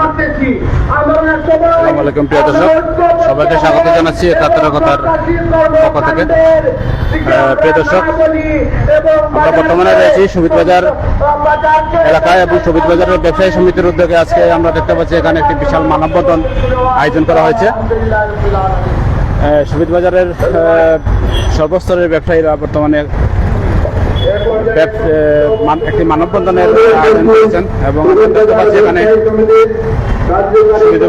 করতেছি আমরা সবাই আসসালামু আলাইকুম প্রিয় দর্শক। সবাইকে স্বাগত জানাচ্ছি একাত্তর কথার পক্ষ থেকে। প্রিয় দর্শক, আমরা বর্তমানে রয়েছি শহীদ বাজার এলাকায় এবং শহীদ বাজারের ব্যবসায়ী সমিতির উদ্যোগে আজকে আমরা দেখতে পাচ্ছি এখানে একটি বিশাল মানববন্ধন আয়োজন করা হয়েছে শহীদ বাজারের সর্বস্তরের ব্যবসায়ীরা বর্তমানে মান- একটি মানববন্ধনের আয়োজন করেছেন এবং শহীদ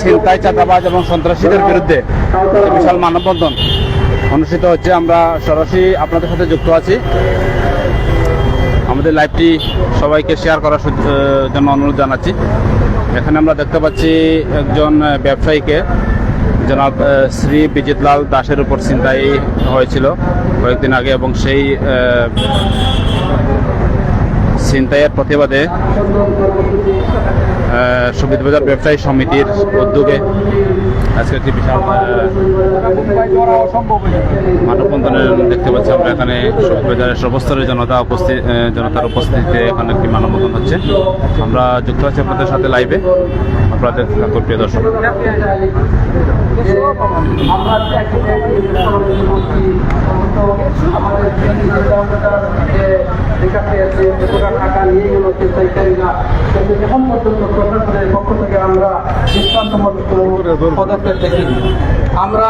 ছিনতাই, চাঁদাবাজ এবং সন্ত্রাসীদের বিরুদ্ধে বিশাল মানববন্ধন অনুষ্ঠিত হচ্ছে। আমরা সরাসরি আপনাদের সাথে যুক্ত আছি। আমাদের লাইভটি সবাইকে শেয়ার করার জন্য অনুরোধ জানাচ্ছি। এখানে আমরা দেখতে পাচ্ছি একজন ব্যবসায়ীকে। জনাব শ্রী বিজিতলাল দাসের উপর ছিনতাই হয়েছিল কয়েকদিন আগে এবং সেই ছিনতাইয়ের প্রতিবাদে সুবিধ বাজার ব্যবসায়ী সমিতির উদ্যোগে আজকে একটি বিশাল মানববন্ধনের দেখতে পাচ্ছি আমরা এখানে সুবিধ বাজারের সর্বস্তরের জনতা উপস্থিত জনতার উপস্থিতিতে এখানে একটি মানববন্ধন হচ্ছে। আমরা যুক্ত আছি আপনাদের সাথে লাইভে আপনাদের থাকুন, প্রিয় দর্শক। আমরা আমাদের যে আছে কতটা টাকা নিয়ে প্রশাসনের পক্ষ থেকে আমরা পদক্ষেপ আমরা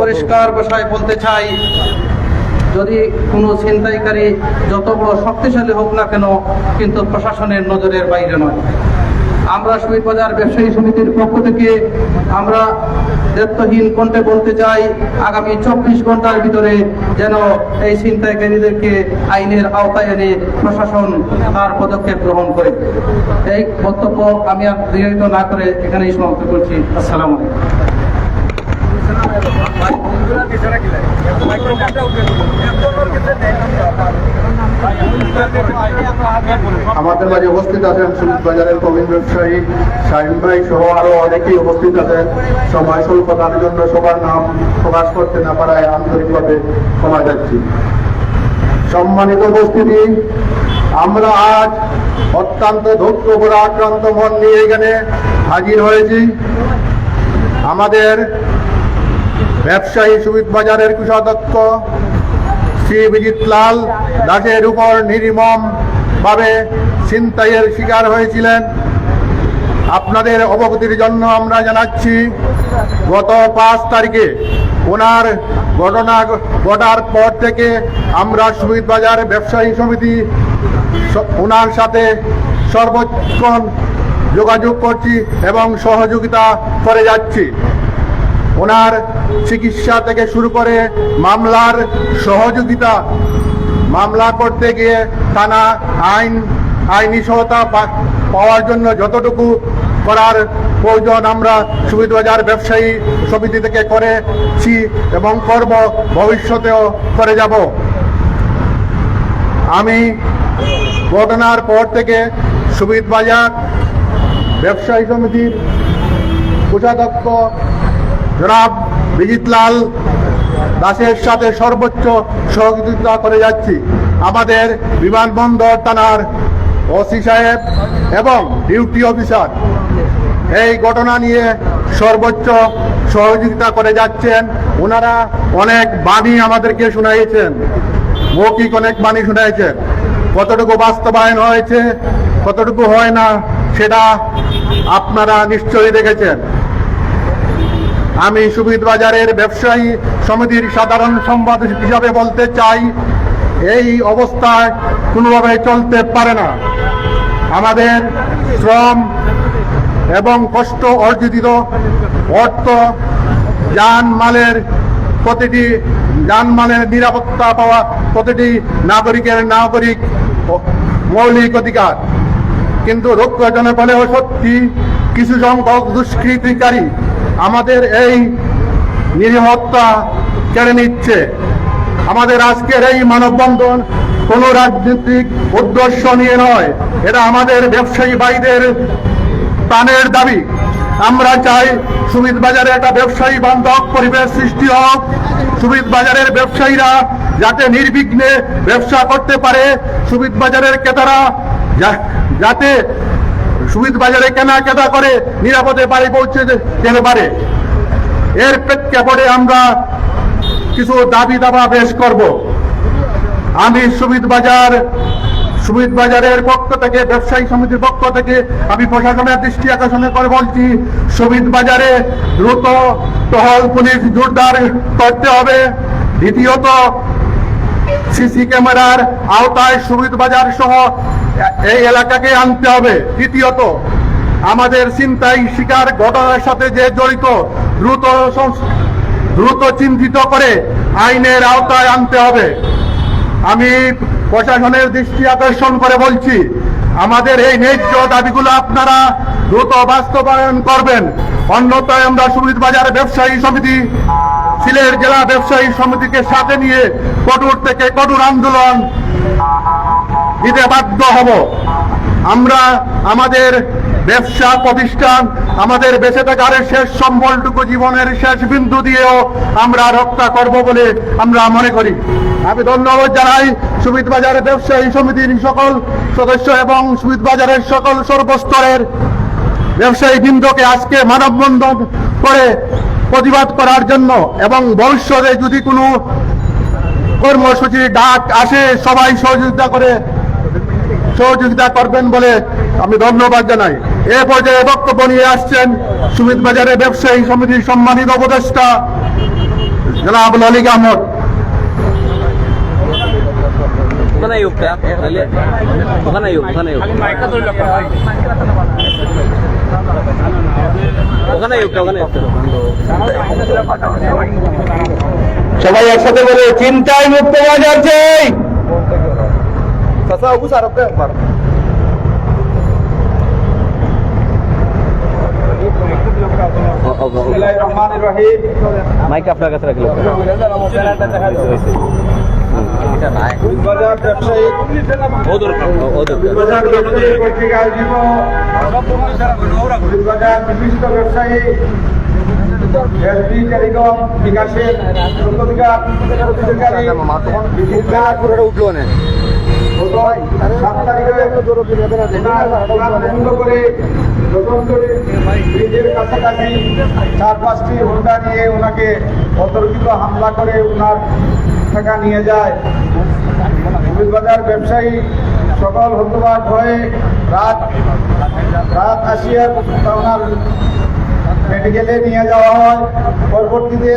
পরিষ্কার ভাষায় বলতে চাই, যদি কোনো ছিনতাইকারী যত বড় শক্তিশালী হোক না কেন, কিন্তু প্রশাসনের নজরের বাইরে নয়। আমরা শহীদ বাজার ব্যবসায়ী সমিতির পক্ষ থেকে আমরা দায়িত্বহীন কণ্ঠে বলতে চাই, আগামী চব্বিশ ঘণ্টার ভিতরে যেন এই ছিনতাইকারীদেরকে আইনের আওতায় এনে প্রশাসন তার পদক্ষেপ গ্রহণ করে। এই বক্তব্য আমি আর দীর্ঘিত না করে এখানেই সমাপ্ত করছি। আসসালামু আলাইকুম। আমাদের মাঝে উপস্থিত আছেন বাজারের প্রবীণ ব্যবসায়ী শাহিন ভাই সহ আরও অনেকেই উপস্থিত আছেন। সময় স্বল্পতার জন্য সবার নাম প্রকাশ করতে না পারায় আন্তরিকভাবে ক্ষমা যাচ্ছি সম্মানিত উপস্থিতি, আমরা আজ অত্যন্ত দুঃখ করে আক্রান্ত মন নিয়ে এখানে হাজির হয়েছি। আমাদের ব্যবসায়ী সুমিত বাজারের কোষাধ্যক্ষ শ্রী বিজিত লাল দাসের উপর নির্মম ভাবে ছিনতাইয়ের শিকার হয়েছিলেন। আপনাদের অবগতির জন্য আমরা জানাচ্ছি, গত পাঁচ তারিখে ওনার ঘটনা ঘটার পর থেকে আমরা সুমিত বাজার ব্যবসায়ী সমিতি ওনার সাথে সর্বক্ষণ যোগাযোগ করছি এবং সহযোগিতা করে যাচ্ছি। ওনার চিকিৎসা থেকে শুরু করে মামলার সহযোগিতা, মামলা করতে গিয়ে থানা আইন আইনি সহায়তা পাওয়ার জন্য যতটুকু করার প্রয়োজন আমরা সুবিধাবাজার ব্যবসায়ী সমিতি থেকে করেছি এবং করব, ভবিষ্যতেও করে যাব। আমি ঘটনার পর থেকে সুবিধ বাজার ব্যবসায়ী সমিতির কোষাধ্যক্ষ জনাব বিজিতলাল দাসের সাথে সর্বোচ্চ সহযোগিতা করে যাচ্ছি। আমাদের বিমানবন্দর থানার ওসি সাহেব এবং ডিউটি অফিসার এই ঘটনা নিয়ে সর্বোচ্চ সহযোগিতা করে যাচ্ছেন। ওনারা অনেক বাণী আমাদেরকে শুনাইয়েছেন মৌখিক অনেক বাণী শুনাইছেন। কতটুকু বাস্তবায়ন হয়েছে, কতটুকু হয় না, সেটা আপনারা নিশ্চয়ই দেখেছেন। আমি সুবিধ বাজারের ব্যবসায়ী সমিতির সাধারণ সম্পাদক হিসাবে বলতে চাই এই অবস্থায় কোনোভাবে চলতে পারে না। আমাদের শ্রম এবং কষ্ট অর্জিত অর্থ, যানমালের প্রতিটি, যানমালের নিরাপত্তা পাওয়া প্রতিটি নাগরিকের নাগরিক মৌলিক অধিকার। কিন্তু দুঃখজনক হলেও সত্যি কিছু সংখ্যক দুষ্কৃতিকারী আমাদের এই নিরাপত্তা কেড়ে নিচ্ছে। আমাদের আজকের এই মানববন্ধন কোনো রাজনৈতিক উদ্দেশ্য নিয়ে নয়। এটা আমাদের ব্যবসায়ী ভাইদের প্রাণের দাবি। আমরা চাই সুমিত বাজারে একটা ব্যবসায়ী বান্ধব পরিবেশ সৃষ্টি হোক। সুমিত বাজারের ব্যবসায়ীরা যাতে নির্বিঘ্নে ব্যবসা করতে পারে। সুমিত বাজারের ক্রেতারা যাতে সুবিধ বাজারে কেনা কেনা করে, নিরাপদে বাড়ি পৌঁছে যেতে পারে। এর প্রেক্ষাপটে আমরা কিছু দাবি দাবা পেশ করব। আমি সুবিধ বাজার, সুমিত বাজারের পক্ষ থেকে, ব্যবসায়ী সমিতির পক্ষ থেকে আমি প্রশাসনের দৃষ্টি আকর্ষণ করে বলছি, সুমিত বাজারে দ্রুত টহল পুলিশ জোরদার করতে হবে। দ্বিতীয়ত, সিসি ক্যামেরার আওতায় সুমিত বাজার সহ এই এলাকাকে আনতে হবে। তৃতীয়ত, আমাদের চিন্তাই শিকার ঘটনার সাথে যে জড়িত, দ্রুত দ্রুত চিহ্নিত করে আইনের আওতায় আনতে হবে। আমি প্রশাসনের দৃষ্টি আকর্ষণ করে বলছি, আমাদের এই ন্যায্য দাবিগুলো আপনারা দ্রুত বাস্তবায়ন করবেন। অন্যথায় আমরা সুমিত বাজার ব্যবসায়ী সমিতি, সিলেট জেলা ব্যবসায়ী সমিতিকে সাথে নিয়ে কঠোর থেকে কঠোর আন্দোলন দিতে বাধ্য হব। আমরা আমাদের ব্যবসা প্রতিষ্ঠান আমাদের বেঁচে থাকার শেষ সম্বলটুকু জীবনের শেষ বিন্দু দিয়েও আমরা রক্ষা করব বলে আমরা মনে করি। আমি ধন্যবাদ জানাই সুমিত বাজারের ব্যবসায়ী সমিতির সকল সদস্য এবং সুমিত বাজারের সকল সর্বস্তরের ব্যবসায়ী বৃন্দকে আজকে মানববন্ধন করে প্রতিবাদ করার জন্য এবং ভবিষ্যতে যদি কোনো কর্মসূচির ডাক আসে, সবাই সহযোগিতা করে সহযোগিতা করবেন বলে আমি ধন্যবাদ জানাই। এ পর্যায়ে বক্তব্য নিয়ে আসছেন সুমিত বাজারের ব্যবসায়ী সমিতির সম্মানিত উপদেষ্টা জনাব ললিক আহমদ। ওখানে ওখানে ওখানে সবাই একসাথে বলে চিন্তায় মুক্ত বাজার চাই। মাইক আপনার কাছে রাখল ও দরকার ও দরকার পত্রিকা আয়োজিত বিশিষ্ট ব্যবসায়ী বিকাশের উঠল না সাত কাছাকাছি চার পাঁচটি হোন্ডা নিয়ে ওনাকে অতর্কিত হামলা করে ওনার টাকা নিয়ে যায়। বাজার ব্যবসায়ী সকল হতবাক হয়ে রাত রাত আসিয়া ওনার মেডিকেলে নিয়ে যাওয়া হয়। পরবর্তীতে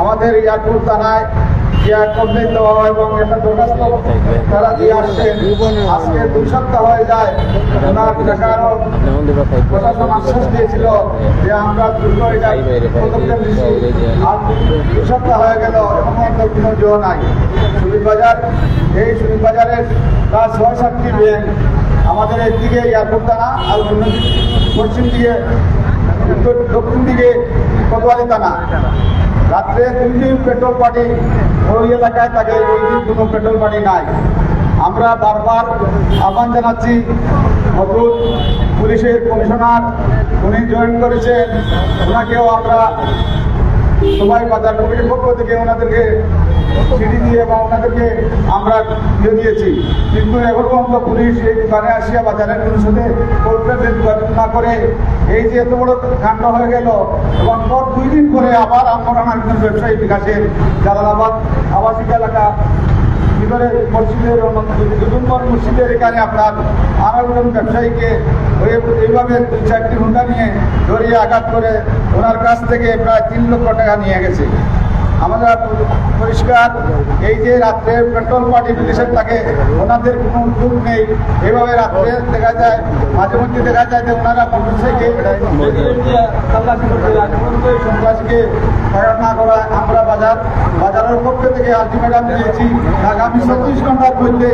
আমাদের এয়ারপোর্ট থানায় দেওয়া এবং একটা সপ্তাহ হয়ে যায়। ওনার আশ্বাস যে আমরা আর দুই সপ্তাহ হয়ে কোনো নাই। বাজার, এই বাজারের সাতটি আমাদের একদিকে এয়ারপোর্ট আর পশ্চিম দিকে উত্তর দক্ষিণ দিকে কোতোয়ালি থানা। রাত্রে দুইটি পেট্রোল পার্টি ওই এলাকায় থাকে ওই দিন কোনো পেট্রোল পার্টি নাই। আমরা বারবার আহ্বান জানাচ্ছি, নতুন পুলিশের কমিশনার, উনি জয়েন করেছেন, ওনাকেও আমরা সবাই বাজার কমিটির পক্ষ থেকে ওনাদেরকে চিঠি দিয়ে বা ওনাদেরকে আমরা দিয়ে দিয়েছি। কিন্তু এখন পর্যন্ত পুলিশ এই দোকানে আসিয়া বাজারের কোনো সাথে কোর্টের না করে, এই যে এত বড় কাণ্ড হয়ে গেল, এবং পর দুই দিন পরে আবার আমরা একজন ব্যবসায়ী বিকাশের জালালাবাদ আবাসিক এলাকা, ভিতরে মসজিদের দু মসজিদের এখানে আপনার আর একজন ব্যবসায়ীকে এইভাবে দুই চারটি হুন্ডা নিয়ে ধরিয়ে আঘাত করে ওনার কাছ থেকে প্রায় তিন লক্ষ টাকা নিয়ে গেছে। আমরা পরিষ্কার, এই যে রাত্রে পেট্রোল পার্টি পুলিশের থাকে ওনাদের কোনো উদ্যোগ নেই। এভাবে রাত্রে দেখা যায়, মাঝে মধ্যে দেখা যায় যে ওনারা মোটরসাইকেল সন্ত্রাসীকে ফেরত না করা আমরা বাজার, বাজারের পক্ষ থেকে আলটিমেটাম দিয়েছি। আগামী চব্বিশ ঘণ্টার মধ্যে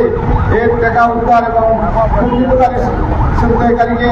এর টাকা উদ্ধার এবং দুর্নীতিকারী ছিনতাইকারীকে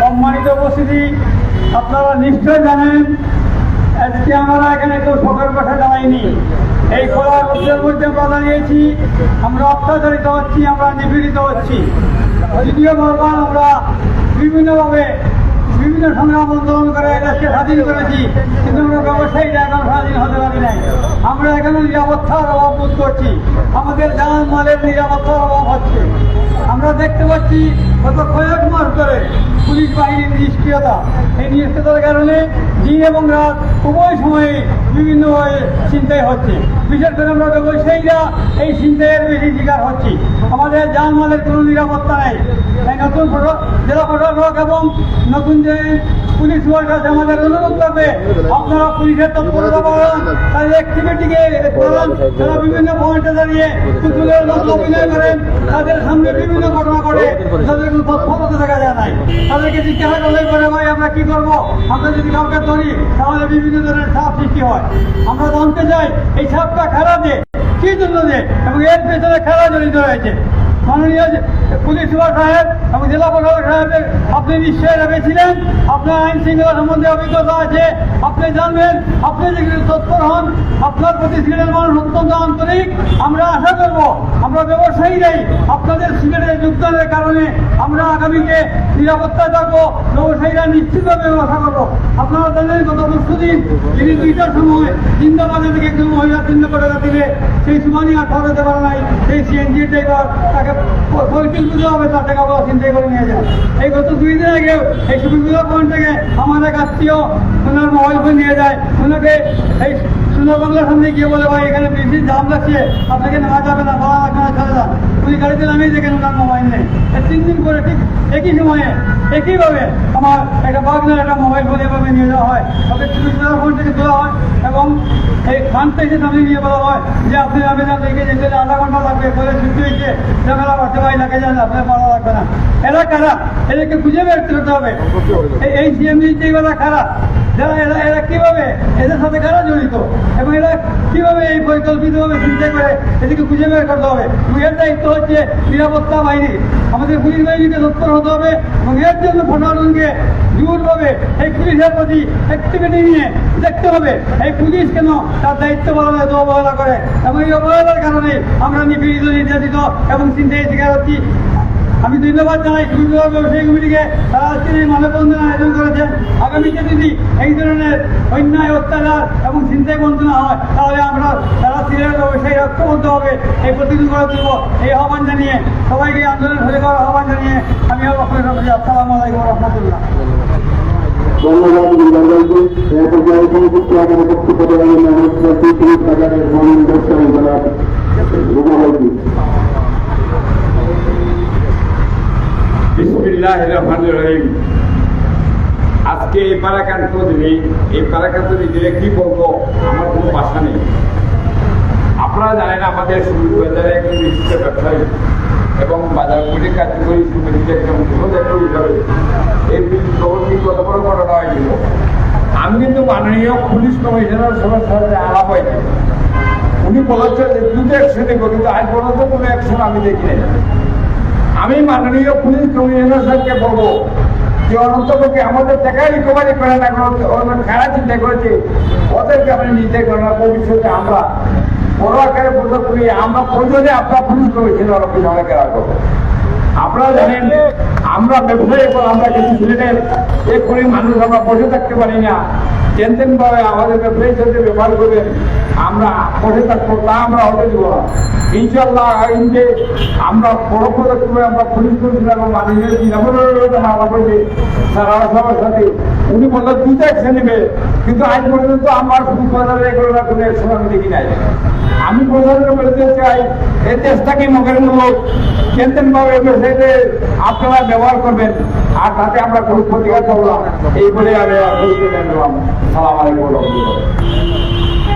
সম্মানিত উপস্থিতি, আপনারা নিশ্চয় জানেন, আজকে আমরা এখানে কেউ সকাল পাঠা দাঁড়াইনি এই খোলা রোদ্রের মধ্যে আমরা দাঁড়িয়েছি, আমরা অত্যাচারিত হচ্ছি, আমরা নিপীড়িত হচ্ছি। যদিও বারবার আমরা বিভিন্নভাবে বিভিন্ন সংগ্রাম আন্দোলন করে দেশকে স্বাধীন করেছি, কিন্তু আমরা ব্যবসায়ীরা এখন স্বাধীন হতে পারি নাই। আমরা এখানে নিরাপত্তার অভাব বোধ করছি। আমাদের জান মালের নিরাপত্তার অভাব হচ্ছে। আমরা দেখতে পাচ্ছি গত কয়েক মাস ধরে পুলিশ বাহিনীর নিষ্ক্রিয়তা। এই নিষ্ক্রিয়তার কারণে দিন এবং রাত উভয় সময়ে বিভিন্নভাবে চিন্তায় হচ্ছে। বিশেষ করে আমরা ব্যবসায়ীরা এই চিন্তায়ের বেশি শিকার হচ্ছি। আমাদের জানমালের কোনো নিরাপত্তা নেই। তাই নতুন জেলা প্রশাসক এবং নতুন যে পুলিশ সুপার আমাদের অনুরোধ করবে। আপনারা পুলিশের তৎপরতা বাড়ান তাদের অ্যাক্টিভিটিকে বাড়ান তারা বিভিন্ন পয়েন্টে দাঁড়িয়ে পুতুলের মতো অভিনয় করেন। তাদের সামনে বিভিন্ন ঘটনা ঘটে। তাদের কোনো তৎপরতা দেখা যায় নাই। তাদেরকে জিজ্ঞাসা করলে পরে ভাই আমরা কি করব? আমরা যদি কাউকে ধরি তাহলে বিভিন্ন ধরনের সাপ সৃষ্টি হয়। আমরা জানতে চাই এই সাপটা খেলা যে কি জন্য যে এবং এর পেছনে খেলা জড়িত রয়েছে। মাননীয় পুলিশ সুপার সাহেব এবং জেলা প্রশাসক সাহেবের আপনি নিশ্চয়ই ভেবেছিলেন আপনার আইন শৃঙ্খলা সম্বন্ধে অভিজ্ঞতা আছে। আপনি জানবেন, আপনি যেগুলো তৎপর হন, আপনার প্রতি সিলেটের মানুষ অত্যন্ত আন্তরিক। আমরা আশা করব, আমরা ব্যবসায়ীরাই আপনাদের সিলেটে যোগদানের কারণে আমরা আগামীতে নিরাপত্তায় থাকব। ব্যবসায়ীরা নিশ্চিতভাবে ব্যবসা করব। আপনারা জানেন, গত পরশুদিন তিনি দুইটার সময় জিন্দাবাদের থেকে একজন মহিলা চিহ্ন করে দিলে সেই সুমানি আর ঠকাতে পারে নাই। সেই সিএনজি ড্রাইভার তাকে চিন্তাই করে নিয়ে যায় এই গত দুই দিন আগে এই সুবিধা পয়েন্ট থেকে এক আত্মীয় ওনার মোবাইল ফোন নিয়ে যায়। ওনাকে এই বাংলার সামনে গিয়ে বলে, ভাই, এখানে বেশি দাম লাগছে, আপনাকে নেওয়া যাবে না ভাড়া লাগবে না চলে উনি গাড়িতে নামিয়ে দেখেন ওনার মোবাইল নেই তিন দিন পরে ঠিক একই সময়ে, একইভাবে আমার একটা বাগনার একটা মোবাইল ফোন এভাবে নিয়ে যাওয়া হয়। তাদের সুবিধা ফোন থেকে তোলা হয় এবং এই খান থেকে সামনে নিয়ে বলা হয় যে, আপনি আবেদন লিখে যেতে হলে আধা ঘণ্টা লাগবে, পরে ছুটি হয়েছে ঝামেলা বাড়তে ভাই লাগে যান, আপনার ভালো লাগবে না। এরা কারা? এদেরকে খুঁজে বের করতে হবে। এই- সিএমডি যেগুলো খারাপ যারা এরা এরা কীভাবে এদের সাথে কারা জড়িত? এবং এরা কীভাবে এই পরিকল্পিতভাবে চিন্তা করে এদেরকে খুঁজে বের করতে হবে? এবং এর দায়িত্ব হচ্ছে নিরাপত্তা বাহিনী। আমাদের পুলিশ বাহিনীকে তৎপর হতে হবে এবং এর জন্য প্রশাসনকে জোরভাবে এই পুলিশের প্রতি অ্যাক্টিভিটি নিয়ে দেখতে হবে। এই পুলিশ কেন তার দায়িত্ব পালনে অবহেলা করে? এবং এই অবহেলার কারণে আমরা নিপীড়িত, নির্যাতিত এবং চিন্তায় শিকার হচ্ছি। আমি ধন্যবাদ জানাই সুবিধা ব্যবসায়ী কমিটিকে। তারা এই মানববন্ধন আয়োজন করেছেন। আগামীতে যদি এই ধরনের অন্যায়, অত্যাচার এবং চিন্তায় বঞ্চনা হয়, তাহলে আমরা তারা সিরিয়াল ব্যবসায়ী ঐক্যবদ্ধ হবে। এই প্রতিদিন করে তুলব এই আহ্বান জানিয়ে সবাইকে আন্দোলন ধরে করার আহ্বান জানিয়ে আমি আপনার সবাই আসসালামু আলাইকুম রহমতুল্লাহ। ধন্যবাদ বিদ্যালয়কে এই পর্যায়ে সংযুক্ত আমাদের বক্তব্য ব্যবসায়ী জনাব রুমাবাইজি আজকে এই পারাকান্ত দিনে এই পারাকান্ত দিনে কি বলব? আমার কোনো ভাষা নেই। আপনারা জানেন আমাদের বাজারে একজন বিশিষ্ট ব্যবসায়ী এবং বাজার কমিটির কার্যকরী সমিতির একজন সদস্য হিসাবে এই খবরটি কত বড় ঘটনা হয়েছিল? আমি কিন্তু মাননীয় পুলিশ কমিশনার সবার সাথে আলাপ হয়েছে উনি বলেছেন যে দুটো অ্যাকশন নেব কিন্তু আজ পর্যন্ত কোনো অ্যাকশন আমি দেখি নাই। আমি মাননীয় পুলিশ কমিশনার সাহেবকে বলব যে অনন্তপক্ষে আমাদের টাকা রিকভারি করে না খেলা চিন্তা করেছে, ওদেরকে আপনি নিতে করেন ভবিষ্যতে আমরা বড় আকারে প্রযোগ করি, আমরা প্রয়োজনে আপনার পুলিশ কমিশনার অফিস অনেকে রাখব আপনারা জানেন, আমরা ব্যবসায়ী এবং আমরা কিছু সিলেটের এক করে মানুষ আমরা বসে থাকতে পারি না। তেন ভাবে আমাদের ব্যবসায়ীর সাথে ব্যবহার করবেন আমরা বসে থাকব, তা আমরা হতে দিব না। আমরা বড় পদক্ষেপে আমরা সাথে উনি বললেন দুটো অ্যাকশন কিন্তু আজ পর্যন্ত আমার বাজারে এগুলো কোনো আমি দেখি নাই। আমি প্রধানকে বলতে চাই এই দেশটাকে মগেরমূলক কেন্দ্রেন ভাবে ব্যবসায়ীতে আপনারা ব্যবহার করবেন, আর তাতে আমরা কোনো প্রতিকার করলাম এই বলে আমি জানলাম সালাম আলাইকুম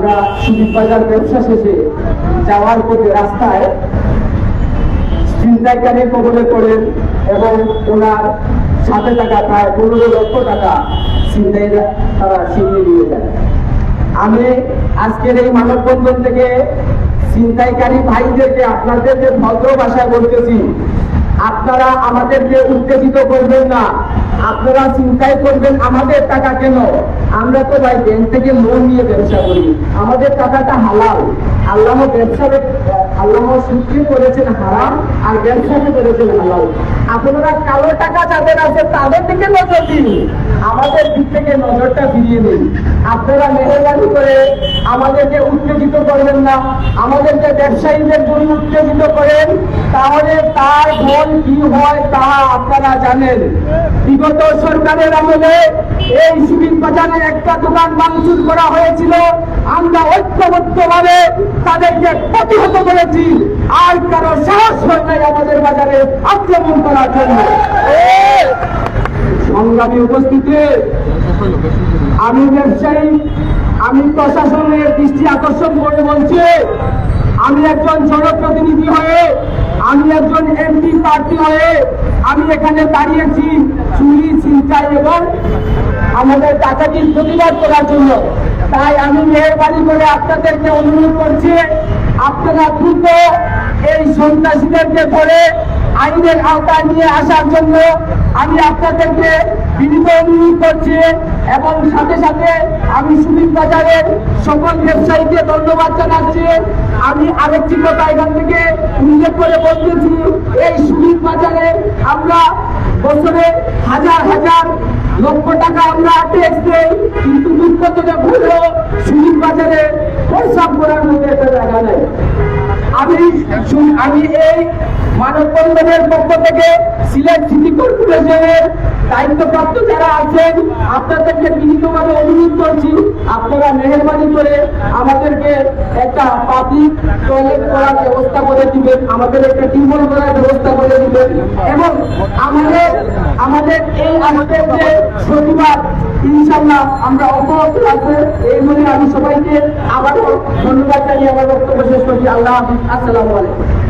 আমরা সুদীপ বাজার ব্যবসা শেষে যাওয়ার পথে রাস্তায় ছিনতাইকারী কবলে পড়েন এবং ওনার সাথে টাকা প্রায় পনেরো লক্ষ টাকা ছিনতাই তারা ছিনিয়ে নিয়ে যায় আমি আজকের এই মানববন্ধন থেকে ছিনতাইকারী ভাইদেরকে আপনাদেরকে ভদ্র ভাষায় বলতেছি, আপনারা আমাদেরকে উত্তেজিত করবেন না। আপনারা চিন্তাই করবেন, আমাদের টাকা কেন? আমরা তো ভাই ব্যাংক থেকে লোন নিয়ে ব্যবসা করি। আমাদের টাকাটা হালাল। আল্লাহ ব্যবসা আল্লাহ সৃষ্টি করেছেন হারাম আর ব্যবসাকে করেছেন হালাল। আপনারা কালো টাকা যাদের আছে তাদের দিকে নজর দিন। আমাদের দিক থেকে নজরটা ফিরিয়ে দিন আপনারা মেহরবানি করে আমাদেরকে উত্তেজিত করবেন না। আমাদেরকে ব্যবসায়ীদের জন্য উত্তেজিত করেন। তাহলে তার ফল কি হয় তা আপনারা জানেন। বিগত সরকারের আমলে এই সুবিন বাজারে একটা দোকান ভাঙচুর করা হয়েছিল। আমরা ঐক্যবদ্ধভাবে তাদেরকে প্রতিহত করেছি। আর কারও সাহস হয় নাই আমাদের বাজারে আক্রমণ করার জন্য। সংগ্রামী উপস্থিতি, আমি ব্যবসায়ী, আমি প্রশাসনের দৃষ্টি আকর্ষণ করে বলছি, আমি একজন জনপ্রতিনিধি হয়ে আমি একজন এমপি প্রার্থী হয়ে আমি এখানে দাঁড়িয়েছি চুরি, ছিনতাই এবং আমাদের টাকাটির প্রতিবাদ করার জন্য। তাই আমি মেহরবানি করে আপনাদেরকে অনুরোধ করছি, আপনারা দ্রুত এই সন্ত্রাসীদেরকে ধরে আইনের আওতায় নিয়ে আসার জন্য আমি আপনাদেরকে বিনীত অনুরোধ করছি। এবং সাথে সাথে আমি সুনীল বাজারের সকল ব্যবসায়ীকে ধন্যবাদ জানাচ্ছি। আমি আরেকটি কথা এখান থেকে উল্লেখ করে বলতেছি, এই সুনীল বাজারে আমরা বছরে হাজার হাজার লক্ষ টাকা আমরা ট্যাক্স দেই, কিন্তু দুঃখজনক হলো সুনীল বাজারে প্রস্রাব করার মধ্যে একটা জায়গা নেই। আমি আমি এই মানববন্ধনের পক্ষ থেকে সিলেট সিটি কর্পোরেশনের দায়িত্বপ্রাপ্ত যারা আছেন, আপনাদেরকে বিনীতভাবে অনুরোধ করছি, আপনারা মেহরবানি করে আমাদেরকে একটা পাবলিক টয়লেট করার ব্যবস্থা করে দিবেন, আমাদের একটা টিউবওয়েল করার ব্যবস্থা করে দিবেন এবং আমাদের আমাদের এই আমাদের যে প্রতিবাদ ইনশাল্লাহ আমরা অব্যাহত রাখব। এই বলে আমি সবাইকে আবারও ধন্যবাদ জানিয়ে আমার বক্তব্য শেষ করছি। আল্লাহ আসসালামু আলাইকুম।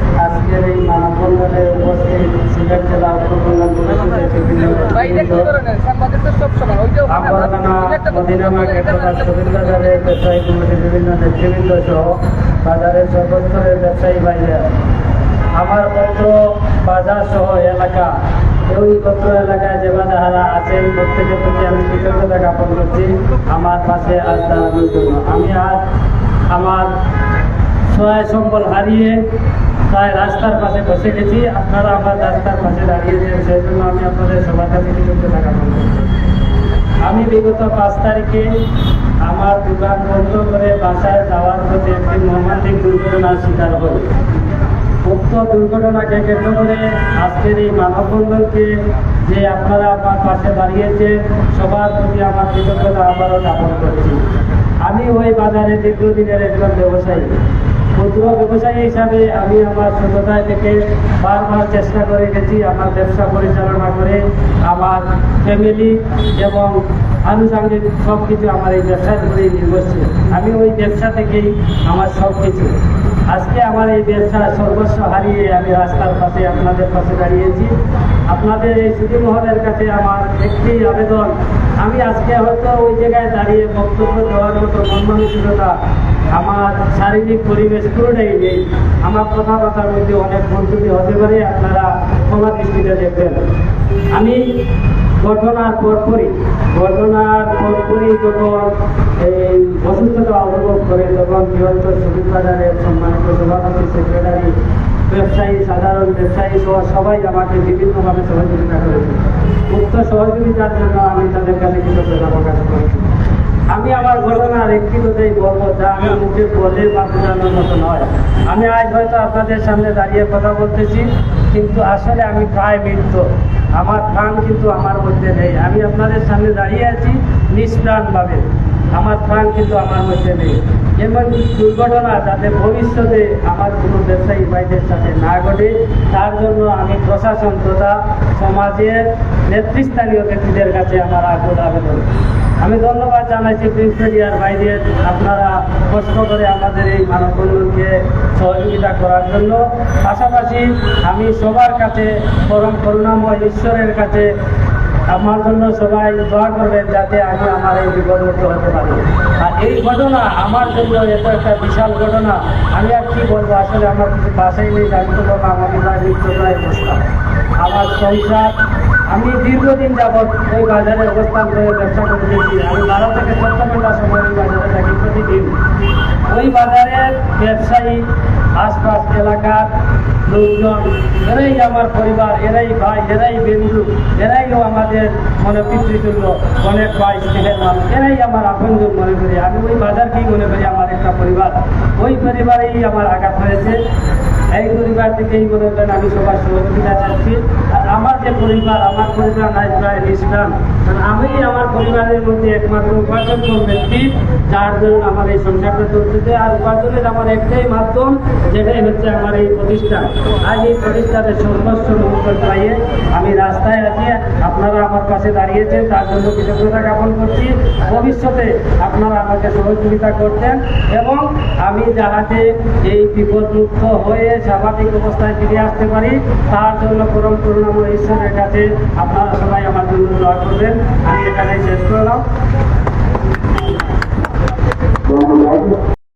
আজকের এই মানববন্ধনে উপস্থিত সিলেট জেলা বাজারের ব্যবসায়ী কমিটির বিভিন্ন নেতৃবৃন্দ সহ বাজারের সর্বস্তরের ব্যবসায়ী ভাইরা। আমার পত্র বাজার সহ এলাকা ওই পত্র এলাকায় যে বাজাহারা আছেন প্রত্যেকের প্রতি আমি কৃতজ্ঞতা জ্ঞাপন করছি আমার পাশে আজ দাঁড়ানোর জন্য আমি আজ আমার সহায় সম্বল হারিয়ে প্রায় রাস্তার পাশে বসে গেছি। আপনারা আমার রাস্তার পাশে দাঁড়িয়েছেন সেই জন্য আমি আপনাদের সবার কাছে জ্ঞাপন করছি আমি বিগত পাঁচ তারিখে আমার দোকান বন্ধ করে বাসায় যাওয়ার পথে একটি মর্মান্তিক দুর্ঘটনার শিকার হই। উক্ত দুর্ঘটনাকে কেন্দ্র করে আজকের এই মানববন্ধনকে যে আপনারা আমার পাশে দাঁড়িয়েছেন, সবার প্রতি আমার কৃতজ্ঞতা আবারও জ্ঞাপন করছি। আমি ওই বাজারে দীর্ঘদিনের একজন ব্যবসায়ী। ক্ষুদ্র ব্যবসায়ী হিসাবে আমি আমার ছোটতায় থেকে বারবার চেষ্টা করে গেছি আমার ব্যবসা পরিচালনা করে, আমার ফ্যামিলি এবং আনুষঙ্গিক সব কিছু আমার এই ব্যবসার উপরেই নির্ভরশীল। আমি ওই ব্যবসা থেকেই আমার সব কিছু আজকে আমার এই ব্যবসা সর্বস্ব হারিয়ে আমি রাস্তার পাশে আপনাদের পাশে দাঁড়িয়েছি। আপনাদের এই সুধী মহলের কাছে আমার একটি আবেদন। আমি আজকে হয়তো ওই জায়গায় দাঁড়িয়ে বক্তব্য দেওয়ার মতো মন মানসিকতা আমার শারীরিক পরিবেশ পুরোটাই নেই। আমার কথাবার্তার মধ্যে অনেক ভুল ত্রুটি হতে পারে, আপনারা ক্ষমা দৃষ্টিতে দেখবেন। আমি ঘটনার পরপরই ঘটনার পরপরই যখন এই অসুস্থতা অনুভব করে, তখন বৃহত্তর সুবিধ বাজারের সম্মানিত সভাপতি, সেক্রেটারি, ব্যবসায়ী, সাধারণ ব্যবসায়ী সহ সবাই আমাকে বিভিন্নভাবে সহযোগিতা করেছে। উক্ত সহযোগিতার জন্য আমি তাদের কাছে কৃতজ্ঞতা প্রকাশ করেছি আমি আমার যা আমি মুখে বলে বা বোঝানোর মতো নয়। আমি আজ হয়তো আপনাদের সামনে দাঁড়িয়ে কথা বলতেছি কিন্তু আসলে আমি প্রায় মৃত আমার প্রাণ কিন্তু আমার মধ্যে নেই। আমি আপনাদের সামনে দাঁড়িয়ে আছি নিষ্প্রাণভাবে। আমার প্রাণ কিন্তু আমার মধ্যে নেই। এমন দুর্ঘটনা যাতে ভবিষ্যতে আমার কোনো ব্যবসায়ী ভাইদের সাথে না ঘটে তার জন্য আমি প্রশাসন তথা সমাজের নেতৃস্থানীয় ব্যক্তিদের কাছে আমার আগ্রহ আবেদন। আমি ধন্যবাদ জানাইছি প্রিন্স মিডিয়ার ভাইদের আপনারা কষ্ট করে আমাদের এই মানববন্ধনকে সহযোগিতা করার জন্য। পাশাপাশি আমি সবার কাছে পরম করুণাময় ঈশ্বরের কাছে আমার জন্য সবাই দোয়া করবেন যাতে আমি আমার এই বিপদমুক্ত হতে পারি। আর এই ঘটনা আমার জন্য এত একটা বিশাল ঘটনা, আমি আর কি বলব? আসলে আমার কিছু বাসাই নেই আমি তো বলব আমাকে প্রায় মৃত্যু অবস্থা আমার সংসার আমি দীর্ঘদিন যাবৎ ওই বাজারে অবস্থান করে ব্যবসা করতেছি আমি বারো থেকে চোদ্দ ঘণ্টা সময় ওই বাজারে থাকি প্রতিদিন। ওই বাজারের ব্যবসায়ী, আশপাশ এলাকার লোকজন, এরাই আমার পরিবার, এরাই ভাই, এরাই বন্ধু এরাইও আমাদের মনে পিতৃতুল্য অনেক ভাই ছেলের মানুষ, এরাই আমার আপনজন মনে করি। আমি ওই বাজারকেই মনে করি আমার একটা পরিবার। ওই পরিবারেই আমার আঘাত হয়েছে। এই পরিবার থেকেই মনে আমি সবার সহযোগিতা চাচ্ছি। আর আমার যে পরিবার, আমার পরিবার নাই প্রায় নিষ্কাম কারণ আমি আমার পরিবারের মধ্যে একমাত্র উপার্জনক্ষম ব্যক্তি, যার জন্য আমার এই সংসারটা চলতেছে আর উপার্জনের আমার একটাই মাধ্যম, যেটাই হচ্ছে আমার এই প্রতিষ্ঠান আজ এই প্রতিষ্ঠানের সর্বস্ব মুক্ত পাইয়ে আমি রাস্তায় আছি, আপনারা আমার পাশে দাঁড়িয়েছেন, তার জন্য কৃতজ্ঞতা জ্ঞাপন করছি। ভবিষ্যতে আপনারা আমাকে সহযোগিতা করতেন। এবং আমি যাহাতে এই বিপদমুক্ত হয়ে স্বাভাবিক অবস্থায় ফিরে আসতে পারি। তার জন্য পরম করুণাময় ঈশ্বরের কাছে আপনারা সবাই আমার জন্য দোয়া করবেন। আমি এখানে শেষ করলাম।